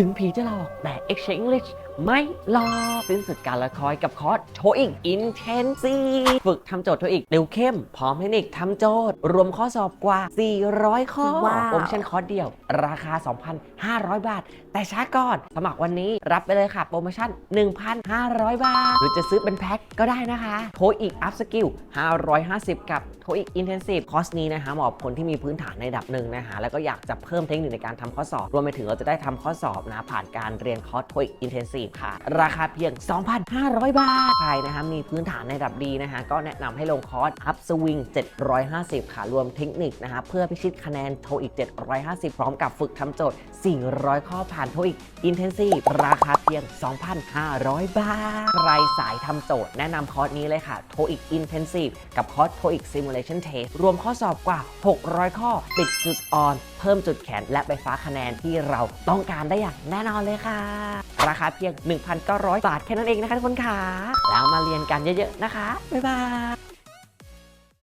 ถึงผีจะหลอกแต่ Exchange English ไม่หลอกสิ้นสุดการละคอยกับคอร์สโทอีก Intensive ฝึกทำโจทย์โทอีกเร็วเข้ม พร้อมเทคนิคทำโจทย์ รวมข้อสอบกว่า 400 ข้อว้าว โปรโมชั่นคอร์สเดียว ราคา 2,500 บาท แต่ช้าก่อน สมัครวันนี้รับไปเลยค่ะ โปรโมชั่น 1,500 บาท หรือจะซื้อเป็นแพ็คก็ได้นะคะโทอีกอัพสกิล550 กับโทอีก Intensive คอร์สนี้นะคะเหมาะกับคนที่มีพื้นฐานในระดับหนึ่งนะคะแล้วก็อยากจะเพิ่มเทคนิคในการทำข้อสอบ รวมไปถึงเราจะได้ทำข้อสอบนะผ่านการเรียนคอร์สโทอีก Intensive ค่ะ ราคาเพียง 2,500 บาท ใครนะคะมีพื้นฐานในระดับดีนะคะก็แนะนำให้ลงคอร์ส Up Swing 750 ค่ะ รวมเทคนิคนะคะเพื่อพิชิตคะแนนโทอีก 750 พร้อมกับฝึกทำโจทย์ 400 ข้อผ่านโทอีก Intensive ราคาเพียง 2,500 บาท ใครสายทำโจทย์แนะนำคอร์สนี้เลยค่ะ TOEIC Intensive กับคอร์ส TOEIC Simulation Test รวมข้อสอบกว่า 600 ข้อปิดจุดอ่อน เพิ่มจุดแข็งและไปฟ้าคะแนนที่เราต้องการได้อย่างแน่นอนเลยค่ะ ราคาเพียง 1,900 บาทแค่นั้นเองนะคะทุกคนค่ะ แล้วมาเรียนกันเยอะๆนะคะ บ๊ายบาย